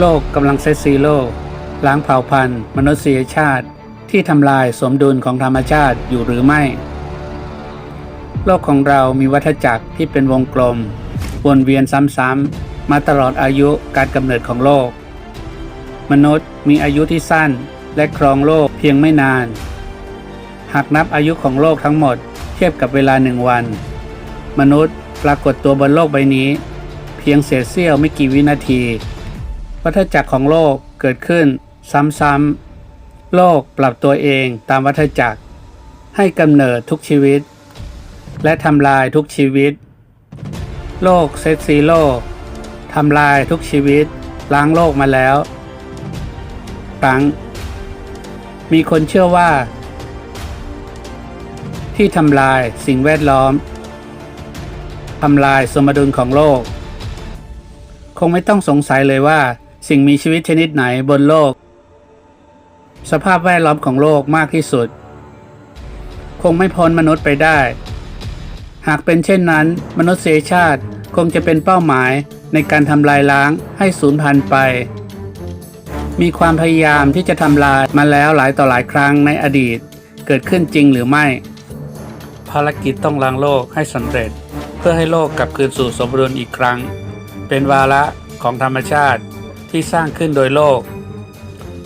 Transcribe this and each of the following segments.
โลกกำลังเซตซีโร่ล้างเผ่าพันธุ์ มนุษยชาติ ที่ทำลายสมดุลของธรรมชาติอยู่หรือไม่ โลกของเรามีวัฏจักรที่เป็นวงกลม วนเวียนซ้ำๆมาตลอดอายุการกำเนิดของโลก มนุษย์มีอายุที่สั้นและครองโลกเพียงไม่นาน หากนับอายุของโลกทั้งหมดเทียบกับเวลาหนึ่งวัน มนุษย์ปรากฏตัวบนโลกใบนี้ เพียงเศษเสี้ยวไม่กี่วินาที วัฏจักรของโลกเกิดขึ้นซ้ำๆ โลกปรับตัวเองตามวัฏจักร ให้กำเนิดทุกชีวิต และทำลายทุกชีวิต โลกเซตซีโร่ทำลายทุกชีวิต ล้างโลกมาแล้วครั้ง มีคนเชื่อว่า ที่ทำลายสิ่งแวดล้อมทำลายสมดุลของโลก คงไม่ต้องสงสัยเลยว่า สิ่งมีชีวิตชนิดไหนบนโลก สภาพแวดล้อมของโลกมากที่สุด คงไม่พ้นมนุษย์ไปได้ หากเป็นเช่นนั้น มนุษยชาติคงจะเป็นเป้าหมายในการทำลายล้างให้สูญพันธุ์ไป มีความพยายามที่จะทำลายมาแล้วหลายต่อหลายครั้งในอดีต เกิดขึ้นจริงหรือไม่ ภารกิจต้องล้างโลกให้สำเร็จ เพื่อให้โลกกลับคืนสู่สมดุลอีกครั้ง เป็นวาระของธรรมชาติ ที่สร้างขึ้นโดยโลก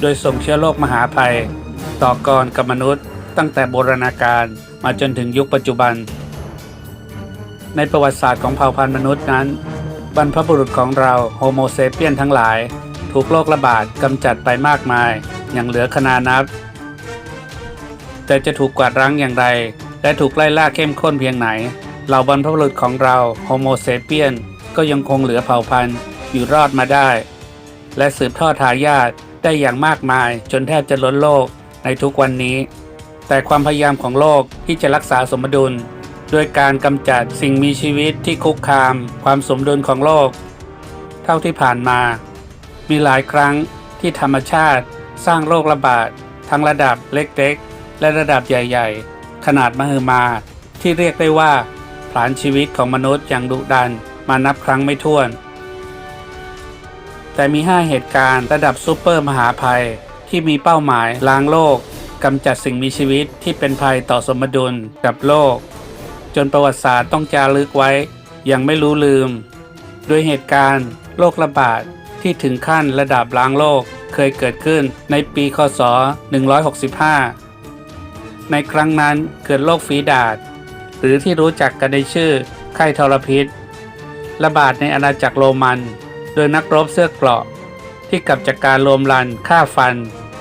โดยส่งเชื้อโรคมหาภัย ต่อกรกับมนุษย์ ตั้งแต่โบราณกาลมาจนถึงยุคปัจจุบัน ในประวัติศาสตร์ของเผ่าพันธุ์มนุษย์นั้น บรรพบุรุษของเราโฮโมเซเปียนทั้งหลาย ถูกโรคระบาดกำจัดไปมากมาย อย่างเหลือขนานับ แต่จะถูกกวาดรั้งอย่างไร และถูกไล่ล่าเข้มข้นเพียงไหนเหล่าบรรพบุรุษของเราโฮโมเซเปียนก็ยังคงเหลือเผ่าพันธุ์อยู่รอดมาได้ และสืบทอดทายาทได้อย่างมากมายจนแทบจะล้นโลกในทุกวันนี้ แต่ความพยายามของโลกที่จะรักษาสมดุล ด้วยการกำจัดสิ่งมีชีวิตที่คุกคาม ความสมดุลของโลก เท่าที่ผ่านมา มีหลายครั้งที่ธรรมชาติ สร้างโรคระบาดทั้งระดับเล็กๆ และระดับใหญ่ ๆ ขนาดมหึมา ที่เรียกได้ว่าผลานชีวิตของมนุษย์อย่างดุดันมานับครั้งไม่ถ้วน แต่มี 5 เหตุการณ์ระดับซูเปอร์มหาภัย ที่มีเป้าหมายล้างโลกกำจัดสิ่งมีชีวิตที่เป็นภัยต่อสมดุลกับโลก จนประวัติศาสตร์ต้องจารึกไว้อย่างไม่รู้ลืมด้วยเหตุการณ์ โรคระบาดที่ถึงขั้นระดับล้างโลกเคยเกิดขึ้นในปีคศ 165 ในครั้งนั้นเกิดโรคฝีดาษหรือที่รู้จักกันในชื่อไข้ทรพิษ ระบาดในอาณาจักรโรมัน โดยนักรบเสื้อเกราะ ที่กลับจากการรวมรันฆ่าฟัน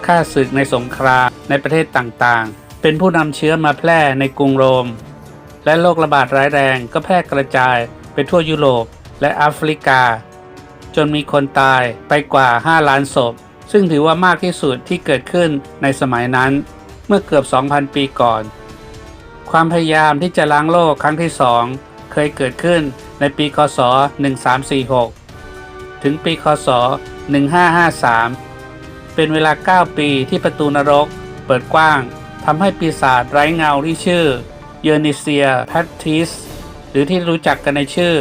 ฆ่าศึกในสงครามในประเทศต่างๆ เป็นผู้นำเชื้อมาแพร่ในกรุงโรม และโรคระบาดร้ายแรงก็แพร่กระจายไปทั่วยุโรปและแอฟริกา จนมีคนตายไปกว่า 5 ล้านศพ ซึ่งถือว่ามากที่สุดที่เกิดขึ้นในสมัยนั้น เมื่อเกือบ 2,000 ปีก่อน ความพยายามที่จะล้างโลกครั้งที่สองเคยเกิดขึ้นในปีคศ 1346 ถึงปีคศ 1553 เป็นเวลา 9 ปีที่ประตูนรกเปิดกว้างทำให้ปีศาจไร้เงาที่ชื่อเยอร์นิเซียแพทริสหรือที่รู้จักกันในชื่อ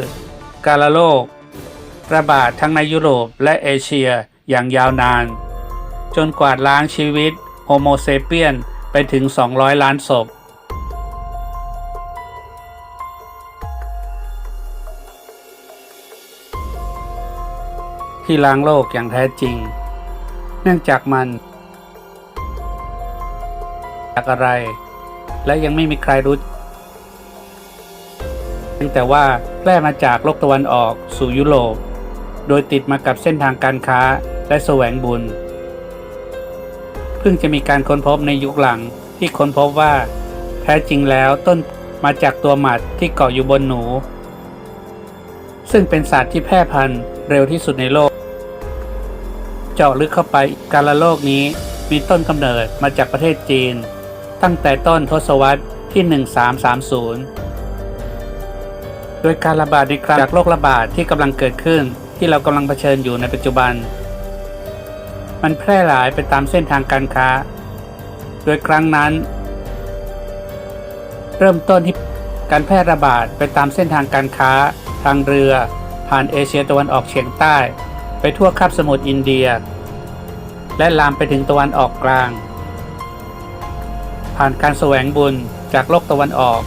กาลาโลก ระบาดทั้งในยุโรปและเอเชียอย่างยาวนาน จนกวาดล้างชีวิตโฮโมเซเปียนไปถึง 200 ล้านศพ ที่ล้างโลกอย่างแท้จริง เนื่องจากมันจากอะไร และยังไม่มีใครรู้เพียงแต่ว่าแพร่มาจากโลกตะวันออกสู่ยุโรป โดยติดมากับเส้นทางการค้าและแสวงบุญ เพิ่งจะมีการค้นพบในยุคหลังที่ค้นพบว่า แท้จริงแล้วต้นมาจากตัวหมัดที่เกาะอยู่บนหนู ซึ่งเป็นสัตว์ที่แพร่พันธุ์เร็วที่สุดในโลก เจาะลึกเข้าไปการละโลกนี้มีต้นกำเนิดมาจากประเทศจีน ตั้งแต่ต้นทศวรรษที่ 1330 โดยการระบาดในครั้งจากโรคระบาดที่กำลังเกิดขึ้นที่เรากำลังเผชิญอยู่ในปัจจุบัน มันแพร่หลายไปตามเส้นทางการค้า โดยครั้งนั้น เริ่มต้นที่การแพร่ระบาดไปตามเส้นทางการค้า ทางเรือ ผ่านเอเชียตะวันออกเฉียงใต้ ทั่วคาบสมุทรอินเดีย และลามไปถึงตะวันออกกลาง ผ่านการแสวงบุญจากโลกตะวันออก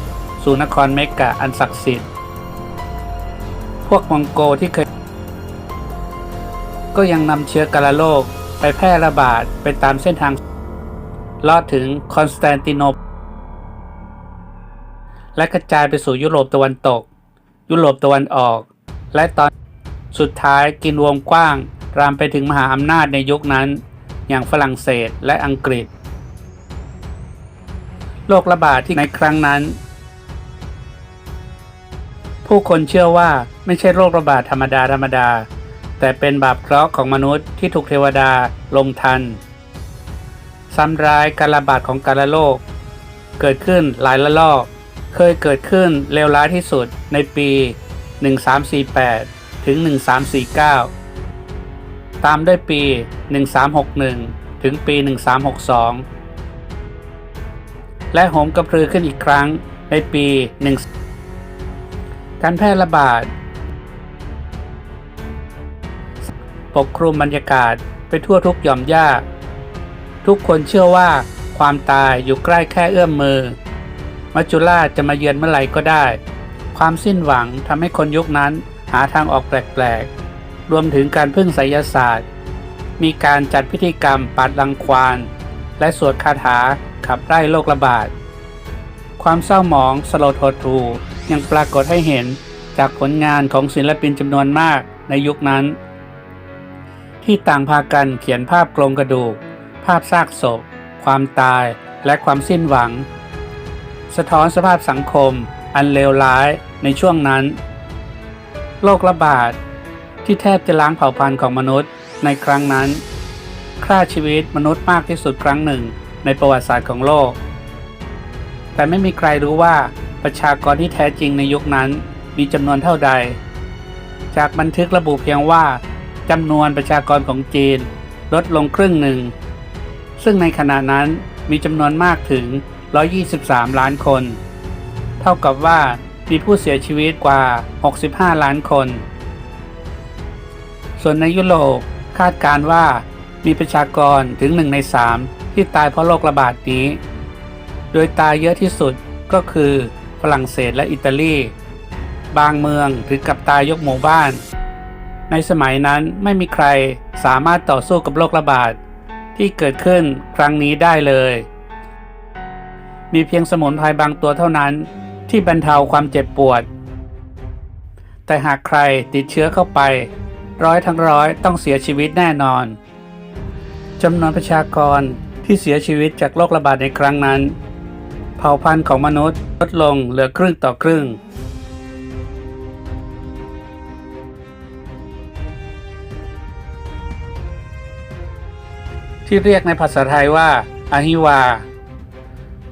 สู่นครเมกะอันศักดิ์สิทธิ์ พวกมองโกที่เคย ก็ยังนำเชื้อกาลโรคไปแพร่ระบาดไปตามเส้นทาง ลอดถึงคอนสแตนติโนปและกระจายไปสู่ยุโรปตะวันตก ยุโรปตะวันออก และตอน สุดท้ายกินวงกว้าง รามไปถึงมหาอำนาจในยุคนั้น อย่างฝรั่งเศสและอังกฤษ โรคระบาดที่ในครั้งนั้น ผู้คนเชื่อว่าไม่ใช่โรคระบาดธรรมดาธรรมดา แต่เป็นบาปเคราะห์ของมนุษย์ที่ถูกเทวดาลงทัน ซ้ำร้ายการระบาดของกาลโรคเกิดขึ้นหลายละลอก เคยเกิดขึ้นเลวร้ายที่สุดในปี 1348 ถึง 1349 ตามด้วยปี 1361 ถึงปี 1362 และโหมกระพือขึ้นอีกครั้งในปี 1 การแพร่ระบาด ปกคลุมบรรยากาศไปทั่วทุกหย่อมหญ้า ทุกคนเชื่อว่าความตายอยู่ใกล้แค่เอื้อมมือ มัจจุราชจะมาเยือนเมื่อไหร่ก็ได้ ความสิ้นหวังทำให้คนยุคนั้น หาทางออกแปลกๆ รวมถึงการพึ่งไสยศาสตร์ มีการจัดพิธีกรรมปัดรังควานและสวดคาถาขับไล่โรคระบาด ความเศร้าหมองสลดหดหู่ยังปรากฏให้เห็นจากผลงานของศิลปินจำนวนมากในยุคนั้น ที่ต่างพากันเขียนภาพโครงกระดูก ภาพซากศพ ความตายและความสิ้นหวัง สะท้อนสภาพสังคมอันเลวร้ายในช่วงนั้น โรคระบาด ที่แทบจะล้างเผ่าพันธุ์ของมนุษย์ในครั้งนั้นฆ่าชีวิตมนุษย์มากที่สุดครั้งหนึ่งในประวัติศาสตร์ของโลก แต่ไม่มีใครรู้ว่าประชากรที่แท้จริงในยุคนั้นมีจำนวนเท่าใด จากบันทึกระบุเพียงว่าจำนวนประชากรของจีนลดลงครึ่งหนึ่ง ซึ่งในขณะนั้นมีจำนวนมากถึง 123 ล้านคน เท่ากับว่า มีผู้เสียชีวิตกว่า 65 ล้านคน ส่วนในยุโรปคาดการว่ามีประชากรถึง1ใน3ที่ตายเพราะโรคระบาดนี้ โดยตายเยอะที่สุดก็คือฝรั่งเศสและอิตาลี บางเมืองถึงกับตายยกหมู่บ้าน ในสมัยนั้นไม่มีใครสามารถต่อสู้กับโรคระบาดที่เกิดขึ้นครั้งนี้ได้เลย มีเพียงสมุนไพรบางตัวเท่านั้น ที่บรรเทาความเจ็บปวด แต่หากใครติดเชื้อเข้าไป ร้อยทั้งร้อยต้องเสียชีวิตแน่นอนจำนวนประชากรที่เสียชีวิตจากโรคระบาดในครั้งนั้น เผ่าพันธุ์ของมนุษย์ลดลงเหลือครึ่งต่อครึ่งที่เรียกในภาษาไทยว่าอาฮิวา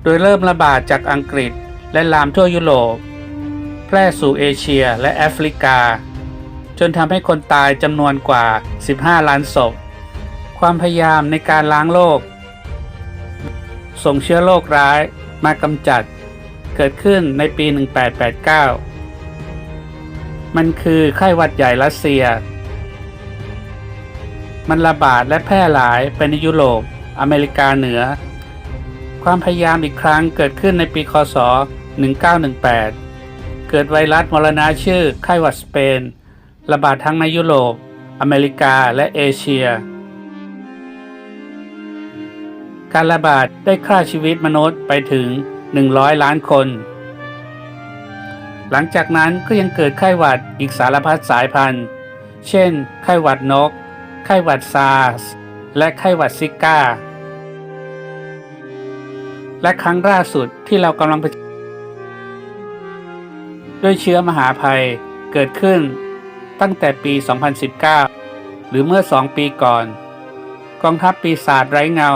โดยเริ่มระบาดจากอังกฤษ และลามทั่วยุโรป แพร่สู่เอเชียและแอฟริกา จนทำให้คนตายจำนวนกว่า 15 ล้านศพ ความพยายามในการล้างโลก ส่งเชื้อโรคร้ายมากำจัด เกิดขึ้นในปี 1889 มันคือไข้หวัดใหญ่รัสเซีย มันระบาดและแพร่หลายไปในยุโรป อเมริกาเหนือ ความพยายามอีกครั้งเกิดขึ้นในปีคศ 1918 เกิดไวรัสมรณะชื่อไข้หวัดสเปน ระบาดทั้งในยุโรป อเมริกาและเอเชีย การระบาดได้ฆ่าชีวิตมนุษย์ไปถึง 100 ล้านคน หลังจากนั้นก็ยังเกิดไข้หวัดอีกสารพัดสายพันธุ์ เช่น ไข้หวัดนก ไข้หวัดซาร์ส และไข้หวัดซิก้า และครั้งล่าสุดที่เรากำลังด้วยเชื้อมหาภัยเกิดขึ้นตั้งแต่ปี 2019 หรือเมื่อ 2 ปีก่อน กองทัพปีศาจไร้เงา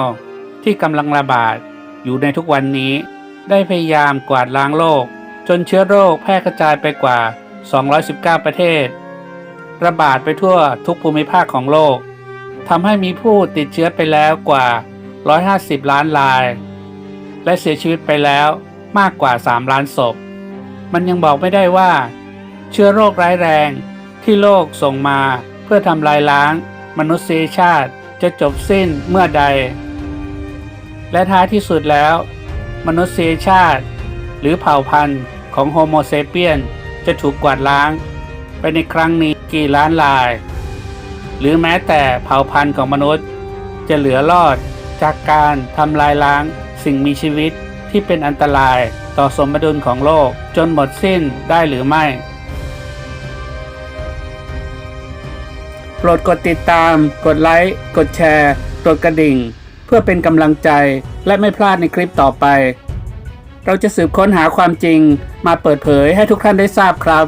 ที่กำลังระบาดอยู่ในทุกวันนี้ ได้พยายามกวาดล้างโลก จนเชื้อโรคแพร่กระจายไปกว่า 219 ประเทศ ระบาดไปทั่วทุกภูมิภาคของโลกทำให้มีผู้ติดเชื้อไปแล้วกว่า 150 ล้านราย และเสียชีวิตไปแล้วมากกว่า 3 ล้านศพ มันยังบอกไม่ได้ว่า เชื้อโรคร้ายแรงที่โลกส่งมาเพื่อพื่อทำลายล้าง มนุษยชาติจะจบสิ้นเมื่อใด และท้ายที่สุดแล้ว มนุษยชาติ หรือเผ่าพันธุ์ของโฮโมเซเปียนจะถูกกวาดล้าง ไปในครั้งนี้กี่ล้านลาย หรือแม้แต่เผ่าพันธุ์ของมนุษย์ จะเหลือรอดจากการทำลายล้าง สิ่งมีชีวิตที่เป็นอันตรายต่อสมดุลของโลกจนหมดสิ้นได้หรือไม่ โปรดกดติดตาม กดไลค์ กดแชร์ กดกระดิ่ง เพื่อเป็นกำลังใจและไม่พลาดในคลิปต่อไป เราจะสืบค้นหาความจริงมาเปิดเผยให้ทุกท่านได้ทราบครับ